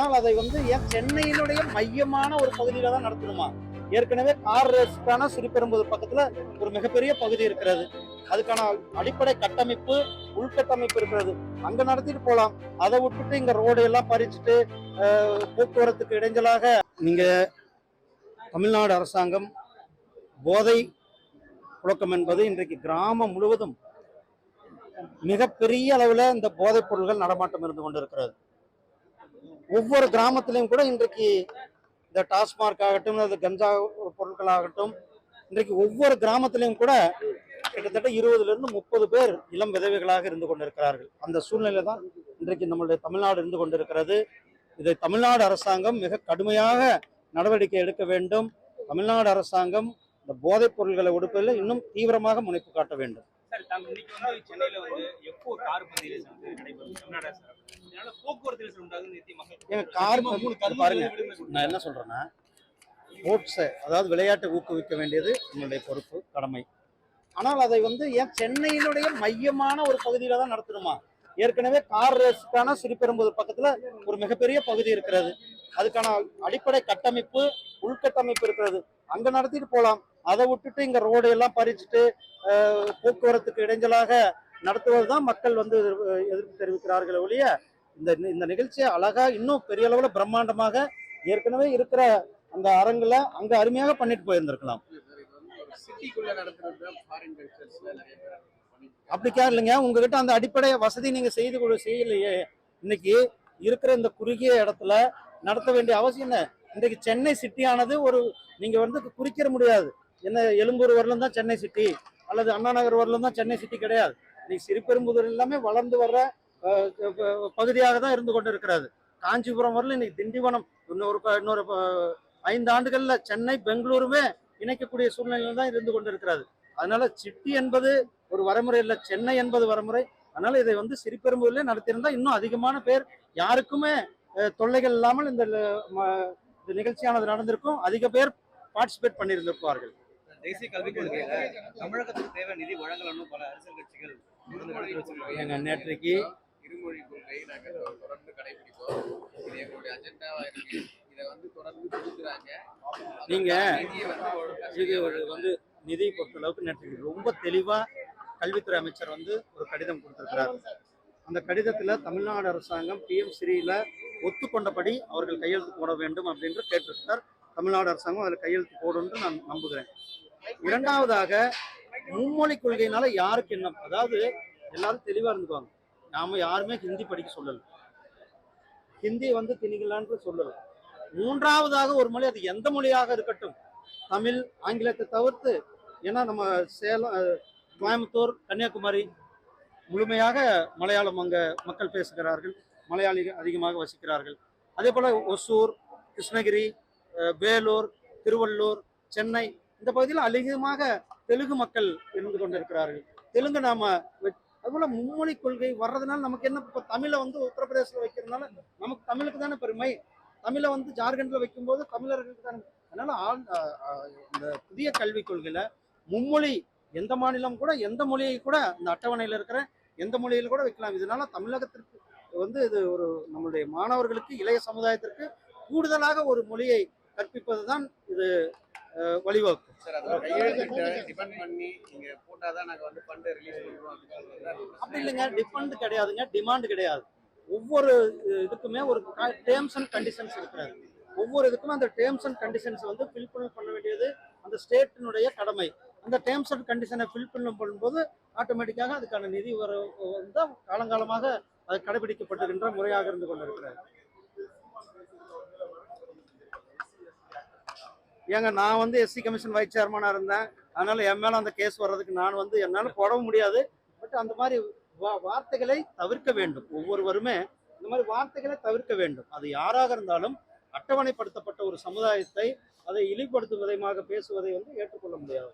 ஆனால் அதை வந்து ஏன் சென்னையினுடைய மையமான ஒரு பகுதியில தான் நடத்தணுமா? ஏற்கனவே கார் ரேஸ்க்கான சிறுபெரும்புதூர் பக்கத்துல ஒரு மிகப்பெரிய பகுதி இருக்கிறது. அதுக்கான அடிப்படை கட்டமைப்பு உள்கட்டமைப்பு இருக்கிறது. அங்க நடத்திட்டு போலாம். அதை விட்டுட்டு இங்க ரோடு எல்லாம் பறிச்சுட்டு போக்குவரத்துக்கு இடைஞ்சலாக நீங்க தமிழ்நாடு அரசாங்கம் போதை புழக்கம் என்பது இன்றைக்கு கிராமம் முழுவதும் மிகப்பெரிய அளவில் இந்த போதைப் பொருள்கள் நடமாட்டம் இருந்து கொண்டிருக்கிறது. ஒவ்வொரு கிராமத்திலையும் கூட இன்றைக்கு இந்த டாஸ்மார்க் ஆகட்டும் அது கஞ்சா பொருட்களாகட்டும் இன்றைக்கு ஒவ்வொரு கிராமத்திலையும் கூட கிட்டத்தட்ட இருபதுல இருந்து முப்பது பேர் இளம் விதவைகளாக இருந்து கொண்டிருக்கிறார்கள். அந்த சூழ்நிலை தான் இன்றைக்கு நம்மளுடைய தமிழ்நாடு இருந்து கொண்டிருக்கிறது. இதை தமிழ்நாடு அரசாங்கம் மிக கடுமையாக நடவடிக்கை எடுக்க வேண்டும். தமிழ்நாடு அரசாங்கம் இந்த போதைப் பொருள்களை ஒடுப்பதில் இன்னும் தீவிரமாக முனைப்பு காட்ட வேண்டும். பாருங்க. நான் என்ன சொல்றேன்னா ஸ்போர்ட்ஸை அதாவது விளையாட்டை ஊக்குவிக்க வேண்டியது நம்மளுடைய பொறுப்பு கடமை. ஆனால் அதை வந்து ஏன் சென்னையினுடைய மையமான ஒரு பகுதியில தான் நடத்தணுமா? ஏற்கனவே கார் ரேஸ்க்கான சிறுபெரும்புதூர் பக்கத்துல ஒரு மிகப்பெரிய பகுதி இருக்கிறது. அதுக்கான அடிப்படை கட்டமைப்பு உள்கட்டமைப்பு இருக்கிறது. அங்க நடத்திட்டு போலாம். அதை விட்டுட்டு இங்க ரோடு எல்லாம் பறிச்சுட்டு போக்குவரத்துக்கு இடைஞ்சலாக நடத்துவதுதான் மக்கள் வந்து எதிர்ப்பு- எதிர்ப்பு தெரிவிக்கிறார்கள் ஒழிய இந்த இந்த நிகழ்ச்சியை அழகா இன்னும் பெரிய அளவுல பிரம்மாண்டமாக ஏற்கனவே இருக்கிற அந்த அரங்குல அங்க அருமையாக பண்ணிட்டு போயிருந்திருக்கலாம். அப்படிக்கா இல்லைங்க உங்ககிட்ட அந்த அடிப்படை வசதி நீங்க செய்து செய்யலையே இன்னைக்கு இருக்கிற இந்த குறுகிய இடத்துல நடத்த வேண்டிய அவசியம் என்ன? இன்றைக்கு சென்னை சிட்டியானது ஒரு நீங்க வந்து குறிக்கிற முடியாது. என்ன எழும்பூர் வரலும் தான் சென்னை சிட்டி அல்லது அண்ணா நகர் வரலும் தான் சென்னை சிட்டி கிடையாது. இன்னைக்கு சிறுபெரும்புதூர் எல்லாமே வளர்ந்து வர்ற பகுதியாக தான் இருந்து கொண்டு இருக்கிறது காஞ்சிபுரம் வரலும் இன்னைக்கு திண்டிவனம் இன்னொரு இன்னொரு ஐந்து ஆண்டுகள்ல சென்னை பெங்களூருமே இணைக்கக்கூடிய சூழ்நிலையில் தான் இருந்து கொண்டு இருக்கிறது அதனால சிட்டி என்பது ஒரு வரைமுறை இல்லை சென்னை என்பது வரைமுறை. அதனால இதை வந்து சிறுபெரும்புதூர்ல நடத்தியிருந்தா இன்னும் அதிகமான பேர் யாருக்குமே தொல்லைகள் இல்லாமல் இந்த நிகழ்ச்சியானது நடந்திருக்கும். அதிக பேர் பார்ட்டிசிபேட் பண்ணியிருந்திருப்பார்கள். தேசிய கல்விக் கொள்கையில தமிழகத்துக்கு தேவை நிதி வழங்கலன்னு பல அரசியல் கட்சிகள் நேற்றைக்கு இருமொழி கொள்கை நாங்க தொ- தொடர்ந்து கடைபிடிப்போம். இது எங்களுடைய அஜெண்டாவா இருக்கு. இதை வந்து தொடர்ந்து கொடுக்குறாங்க நீங்க இது வந்து நிதி பொறுத்தளவுக்கு நேற்று ரொம்ப தெளிவா கல்வித்துறை அமைச்சர் வந்து ஒரு கடிதம் கொடுத்திருக்கிறார். அந்த கடிதத்துல தமிழ்நாடு அரசாங்கம் பிஎம் ஸ்ரீல ஒத்துக்கொண்டபடி அவர்கள் கையெழுத்து போட வேண்டும் அப்படின்னு கேட்டிருக்கிறார். தமிழ்நாடு அரசாங்கம் அதில் கையெழுத்து போடும் என்று நான் நம்புகிறேன். இரண்டாவதாக மும்மொழி கொள்கையினால யாருக்கு என்ன அதாவது எல்லாரும் தெளிவா இருந்துக்குவாங்க. நாம யாருமே ஹிந்தி படிக்க சொல்லல. ஹிந்தி வந்து திணிக்கலான்னு சொல்லலை. மூன்றாவதாக ஒரு மொழி அது எந்த மொழியாக இருக்கட்டும் தமிழ் ஆங்கிலத்தை தவிர்த்து ஏன்னா நம்ம சேலம் கோயம்புத்தூர் கன்னியாகுமரி முழுமையாக மலையாளம் அங்கே மக்கள் பேசுகிறார்கள் மலையாளிகள் அதிகமாக வசிக்கிறார்கள். அதே போல் ஒசூர் கிருஷ்ணகிரி அஹ், வேலூர் திருவள்ளூர் சென்னை இந்த பகுதியில் அதிகமாக தெலுங்கு மக்கள் இருந்து கொண்டிருக்கிறார்கள். தெலுங்கு நாம வெ- அதுபோல மும்மொழி கொள்கை வர்றதுனால நமக்கு என்ன இப்போ தமிழை வந்து உத்தரப்பிரதேசத்தில் வைக்கிறதுனால நமக்கு தமிழுக்கு தானே பெருமை. தமிழை வந்து ஜார்க்கண்டில் வைக்கும்போது தமிழர்களுக்கு தானே. அதனால ஆள்- இந்த புதிய கல்விக் கொள்கையில் மும்மொழி எந்த மாநிலம் கூட எந்த மொழியை கூட இந்த அட்டவணையில் இருக்கிற எந்த மொழியில் கூட வைக்கலாம். இதனால தமிழகத்திற்கு வந்து இது ஒரு நம்மளுடைய மாணவர்களுக்கு இளைய சமுதாயத்திற்கு கூடுதலாக ஒரு மொழியை கற்பிப்பது தான் இது வழிவகுக்கும். அப்படி இல்லைங்க டிபெண்ட் கிடையாதுங்க டிமாண்ட் கிடையாது. ஒவ்வொரு இதுக்குமே ஒரு டேர்ம்ஸ் அண்ட் கண்டிஷன்ஸ் இருக்கிறாரு ஒவ்வொரு இதுக்கும் அந்த டேர்ம்ஸ் அண்ட் கண்டிஷன்ஸ் வந்து ஃபில் பண்ண வேண்டியது அந்த ஸ்டேட்டினுடைய கடமை. அந்த டேர்ம்ஸ் அண்ட் கண்டிஷனை ஃபில் பண்ண பண்ணும்போது ஆட்டோமேட்டிக்காக அதுக்கான நிதி வர வந்து காலங்காலமாக அது கடைபிடிக்கப்பட்டிருக்கின்ற முறையாக இருந்து கொண்டிருக்கிறார் ஏங்க நான் வந்து எஸ்சி கமிஷன் வைஸ் சேர்மனாக இருந்தேன். அதனால என் மேலே அந்த கேஸ் வர்றதுக்கு நான் வந்து என்னால் போடவும் முடியாது. பட் அந்த மாதிரி வா- வார்த்தைகளை தவிர்க்க வேண்டும். ஒவ்வொருவருமே இந்த மாதிரி வார்த்தைகளை தவிர்க்க வேண்டும். அது யாராக இருந்தாலும் அட்டவணைப்படுத்தப்பட்ட ஒரு சமுதாயத்தை அதை இழிப்படுத்தும் விதமாக பேசுவதை வந்து ஏற்றுக்கொள்ள முடியாது.